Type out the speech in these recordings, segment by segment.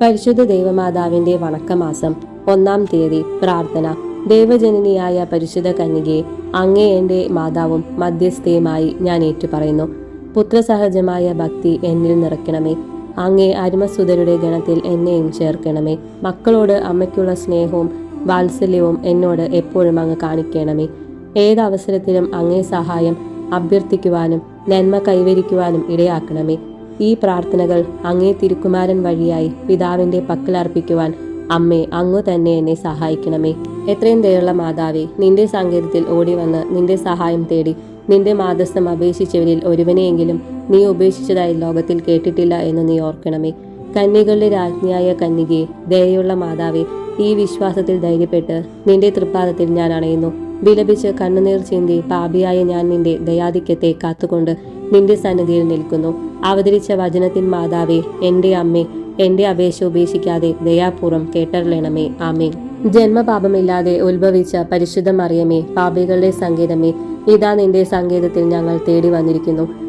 പരിശുദ്ധ ദേവമാതാവിന്റെ വണക്കമാസം ഒന്നാം തീയതി പ്രാർത്ഥന. ദേവജനനിയായ പരിശുദ്ധ കന്യകയെ അങ്ങേ എന്റെ മാതാവും മധ്യസ്ഥയുമായി ഞാൻ ഏറ്റുപറയുന്നു. പുത്രസഹജമായ ഭക്തി എന്നിൽ നിറയ്ക്കണമേ. അങ്ങേ അരുമസുതരുടെ ഗണത്തിൽ എന്നെയും ചേർക്കണമേ. മക്കളോട് അമ്മയ്ക്കുള്ള സ്നേഹവും വാത്സല്യവും എന്നോട് എപ്പോഴും അങ്ങ് കാണിക്കണമേ. ഏതവസരത്തിലും അങ്ങേ സഹായം അഭ്യർത്ഥിക്കുവാനും നന്മ കൈവരിക്കുവാനും ഇടയാക്കണമേ. ഈ പ്രാർത്ഥനകൾ അങ്ങേ തിരുക്കുമാരൻ വഴിയായി പിതാവിന്റെ പക്കലർപ്പിക്കുവാൻ അമ്മേ അങ്ങു തന്നെ എന്നെ സഹായിക്കണമേ. എത്രയും ദയുള്ള മാതാവേ നിന്റെ സങ്കേതത്തിൽ ഓടി വന്ന് നിന്റെ സഹായം തേടി നിന്റെ മാതസ്ഥം അപേക്ഷിച്ചവരിൽ ഒരുവനെയെങ്കിലും നീ ഉപേക്ഷിച്ചതായി ലോകത്തിൽ കേട്ടിട്ടില്ല എന്ന് നീ ഓർക്കണമേ. കന്യകളുടെ രാജ്ഞിയായ കന്യകയെ ദയയുള്ള മാതാവേ ഈ വിശ്വാസത്തിൽ ധൈര്യപ്പെട്ട് നിന്റെ തൃപ്പാദത്തിൽ ഞാൻ അണയുന്നു. വിലപിച്ച് കണ്ണുനീർ ചിന്തി പാപിയായ ഞാൻ നിന്റെ ദയാധിക്യത്തെ കാത്തുകൊണ്ട് നിന്റെ സന്നിധിയിൽ നിൽക്കുന്നു. അവതരിച്ച വചനത്തിൻ മാതാവേ എന്റെ അമ്മേ എന്റെ അപേക്ഷ ഉപേക്ഷിക്കാതെ ദയാപൂർവം കേട്ടറിയണമേ ആമേ ജന്മപാപമില്ലാതെ ഉത്ഭവിച്ച പരിശുദ്ധ മറിയമേ പാപികളുടെ സങ്കേതമേ ഇതാ നിന്റെ സങ്കേതത്തിൽ ഞങ്ങൾ തേടി വന്നിരിക്കുന്നു.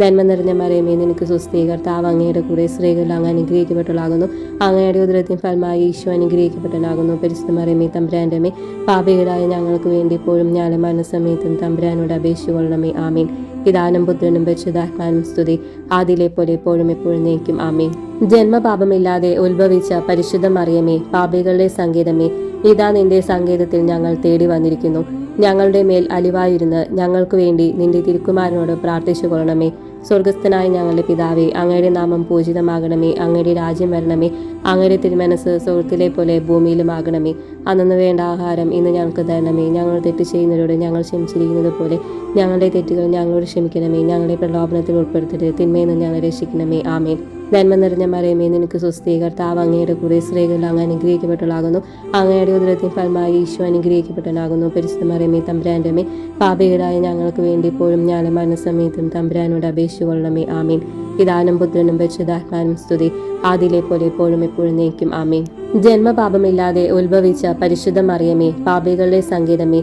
നന്മ നിറഞ്ഞ മറിയമേ നിനക്ക് സുസ്ഥീ കർത്താവ് അങ്ങയുടെ കൂടെ സ്ത്രീകൾ അങ്ങ് അനുഗ്രഹിക്കപ്പെട്ടവളാകുന്നു. അങ്ങയുടെ ഉദരത്തിൻ ഫലമായി ഈശോ അനുഗ്രഹിക്കപ്പെട്ടനാകുന്നു പരിശുദ്ധ മറിയമേ തമ്പുരാന്റെമേ പാപികളായ ഞങ്ങൾക്ക് വേണ്ടി ഇപ്പോഴും ഞാൻ മനസ്സമയത്തും തമ്പുരാനോട് അപേക്ഷിച്ചുകൊള്ളണമേ ആമീൻ. പിതാനും പുത്രനും പരിശുദ്ധാത്മാനും സ്തുതി. ആദിലെ പോലെ എപ്പോഴും എപ്പോഴും നയിക്കും. ആമീൻ. ജന്മപാപമില്ലാതെ ഉത്ഭവിച്ച പരിശുദ്ധ മറിയമേ പാപികളുടെ സംഗീതമേ ഇതാ നിന്റെ സംഗീതത്തിൽ ഞങ്ങൾ തേടി വന്നിരിക്കുന്നു. ഞങ്ങളുടെ മേൽ അലിവായിരുന്ന് ഞങ്ങൾക്ക് വേണ്ടി നിന്റെ തിരുക്കുമാരനോട് പ്രാർത്ഥിച്ചു കൊള്ളണമേ സ്വർഗസ്ഥനായ ഞങ്ങളുടെ പിതാവേ അങ്ങയുടെ നാമം പൂജിതമാകണമേ അങ്ങയുടെ രാജ്യം വരണമേ അങ്ങയുടെ തിരുമനസ് സുഹൃത്തിലെ പോലെ ഭൂമിയിലുമാകണമേ. അന്നു വേണ്ട ആഹാരം ഇന്ന് ഞങ്ങൾക്ക് തരണമേ. ഞങ്ങൾ തെറ്റ് ചെയ്യുന്നവരോട് ഞങ്ങൾ ക്ഷമിച്ചിരിക്കുന്നത് പോലെ ഞങ്ങളുടെ തെറ്റുകൾ ഞങ്ങളോട് ക്ഷമിക്കണമേ. ഞങ്ങളുടെ പ്രലോഭനത്തിൽ ഉൾപ്പെടുത്തരുത്. തിന്മയിൽ നിന്ന് ഞങ്ങളെ രക്ഷിക്കണമേ. ആമേൻ. നന്മ നിറഞ്ഞ മറിയമേ നിനക്ക് സ്വസ്ഥീകർത്താവ് അങ്ങയുടെ കൂടെ സ്ത്രീകൾ അങ്ങ് അനുഗ്രഹിക്കപ്പെട്ടവളാകുന്നു. അങ്ങയുടെ ഉദരത്തിൽ ഫലമായി ഈശോ അനുഗ്രഹിക്കപ്പെട്ടനാകുന്നു പരിശുദ്ധ മറിയമേ തമ്പുരാന്റെ മേ പാപികളായ ഞങ്ങൾക്ക് വേണ്ടി ഇപ്പോഴും ഞാൻ മരണസമയത്തും തമ്പുരാനോട് അപേക്ഷിച്ചുകൊള്ളണമേ ആമീൻ. പിതാനും പുത്രനും പരിശുദ്ധാത്മാനും സ്തുതി. ആദിലെ പോലെ എപ്പോഴും എപ്പോഴും നയിക്കും ആമീൻ. ജന്മപാപമില്ലാതെ ഉത്ഭവിച്ച പരിശുദ്ധ മറിയമേ പാപികളുടെ സങ്കേതമേ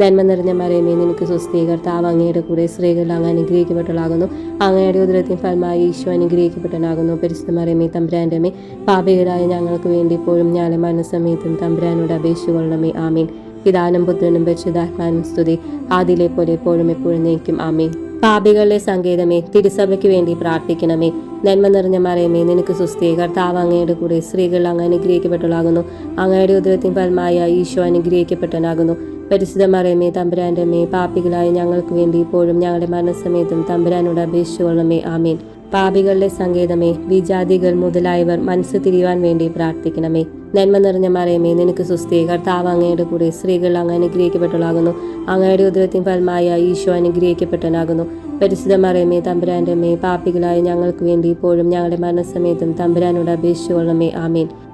നന്മ നിറഞ്ഞ മറിയമേ നിനക്ക് സ്വസ്ഥീകർത്താവ് അങ്ങയുടെ കൂടെ സ്ത്രീകൾ അങ്ങ് അനുഗ്രഹിക്കപ്പെട്ടുള്ളാകുന്നു അങ്ങയുടെ ഉദരത്തിൻ ഫലമായി ഈശോ അനുഗ്രഹിക്കപ്പെട്ടനാകുന്നു പരിശുദ്ധ മറിയമേ തമ്പുരാന്റെ പാപികളായ ഞങ്ങൾക്ക് വേണ്ടി ഇപ്പോഴും ഞാൻ മനസ്സമയത്തും തമ്പുരാനോട് അപേക്ഷിച്ചുകൊള്ളണമേ. ആമീൻ. പിതാനും പുത്രനും പരിശുദ്ധാത്മാനും സ്തുതി. ആദിലെ പോലെ എപ്പോഴും എപ്പോഴും നയിക്കും. ആമീൻ. പാപികളുടെ സങ്കേതമേ തിരുസഭയ്ക്ക് വേണ്ടി പ്രാർത്ഥിക്കണമേ. നന്മ നിറഞ്ഞ മറയമേ നിനക്ക് സുസ്ഥീ കർത്താവ് അങ്ങയുടെ കൂടെ സ്ത്രീകൾ അങ്ങ് അനുഗ്രഹിക്കപ്പെട്ടുള്ളാകുന്നു അങ്ങയുടെ ഉദരത്തിൻ ഫലമായ ഈശോ അനുഗ്രഹിക്കപ്പെട്ടനാകുന്നു പരിശുദ്ധ മറിയമേ തമ്പുരാന്റെ മേ പാപികളായ ഞങ്ങൾക്ക് വേണ്ടി ഇപ്പോഴും ഞങ്ങളുടെ മരണസമയത്തും തമ്പുരാനോട് അപേക്ഷിച്ചുകൊള്ളണമേ ആമീൻ. പാപികളുടെ സങ്കേതമേ വിജാതികൾ മുതലായവർ മനസ്സ് തിരിയുവാൻ വേണ്ടി പ്രാർത്ഥിക്കണമേ. നന്മ നിറഞ്ഞ മറിയമേ നിനക്ക് സുസ്ഥീ കർത്താവ് അങ്ങയുടെ കൂടെ സ്ത്രീകൾ അങ്ങ് അനുഗ്രഹിക്കപ്പെട്ടുള്ളാകുന്നു അങ്ങയുടെ ഉദരത്തിൻ ഫലമായ ഈശോ അനുഗ്രഹിക്കപ്പെട്ടനാകുന്നു പരിശുദ്ധ മറിയമേ തമ്പുരാന്റെ മേ പാപ്പികളായ ഞങ്ങൾക്ക് വേണ്ടി ഇപ്പോഴും ഞങ്ങളുടെ മരണസമയത്തും തമ്പുരാനോട് അപേക്ഷിച്ചുകൊള്ളണമേ ആമീൻ.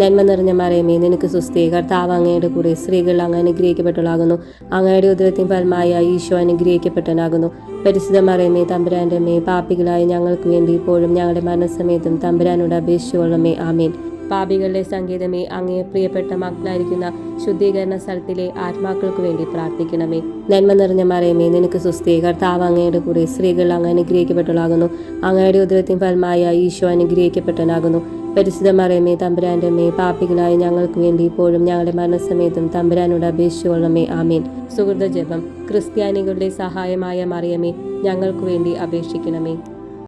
നന്മ നിറഞ്ഞ മറിയമേ നിനക്ക് സുസ്ഥീ കർത്താവ് അങ്ങയുടെ കൂടെ സ്ത്രീകൾ അങ്ങ് അനുഗ്രഹിക്കപ്പെട്ടവളാകുന്നു. അങ്ങയുടെ ഉദരത്തിൻ ഫലമായ ഈശോ അനുഗ്രഹിക്കപ്പെട്ടനാകുന്നു പരിശുദ്ധ മറിയമേ തമ്പുരാന്റെ മേ പാപികളായ ഞങ്ങൾക്ക് വേണ്ടി ഇപ്പോഴും ഞങ്ങളുടെ മനസ്സമേതും തമ്പുരാനോട് അപേക്ഷിച്ചുകൊള്ളമേ ആമീൻ. പാപികളുടെ സംഗീതമേ അങ്ങേ പ്രിയപ്പെട്ട മക്കളായിരിക്കുന്ന ശുദ്ധീകരണ സ്ഥലത്തിലെ ആത്മാക്കൾക്ക് വേണ്ടി പ്രാർത്ഥിക്കണമേ. നന്മ നിറഞ്ഞ മറിയമേ നിനക്ക് സുസ്ഥീ കർത്താവ് അങ്ങയുടെ കൂടെ സ്ത്രീകൾ അങ്ങ് അനുഗ്രഹിക്കപ്പെട്ടവളാകുന്നു. അങ്ങയുടെ ഉദരത്തിൻ ഫലമായ ഈശോ അനുഗ്രഹിക്കപ്പെട്ടനാകുന്നു പരിശുദ്ധ മറിയമേ തമ്പുരാന്റെ അമ്മേ പാപ്പികളായ ഞങ്ങൾക്ക് വേണ്ടി ഇപ്പോഴും ഞങ്ങളുടെ മരണസമയത്തും തമ്പുരാനോട് അപേക്ഷിച്ചുകൊള്ളമേ ആമീൻ. സുഹൃത ജപം ക്രിസ്ത്യാനികളുടെ സഹായമായ മറിയമേ ഞങ്ങൾക്ക് വേണ്ടി അപേക്ഷിക്കണമേ.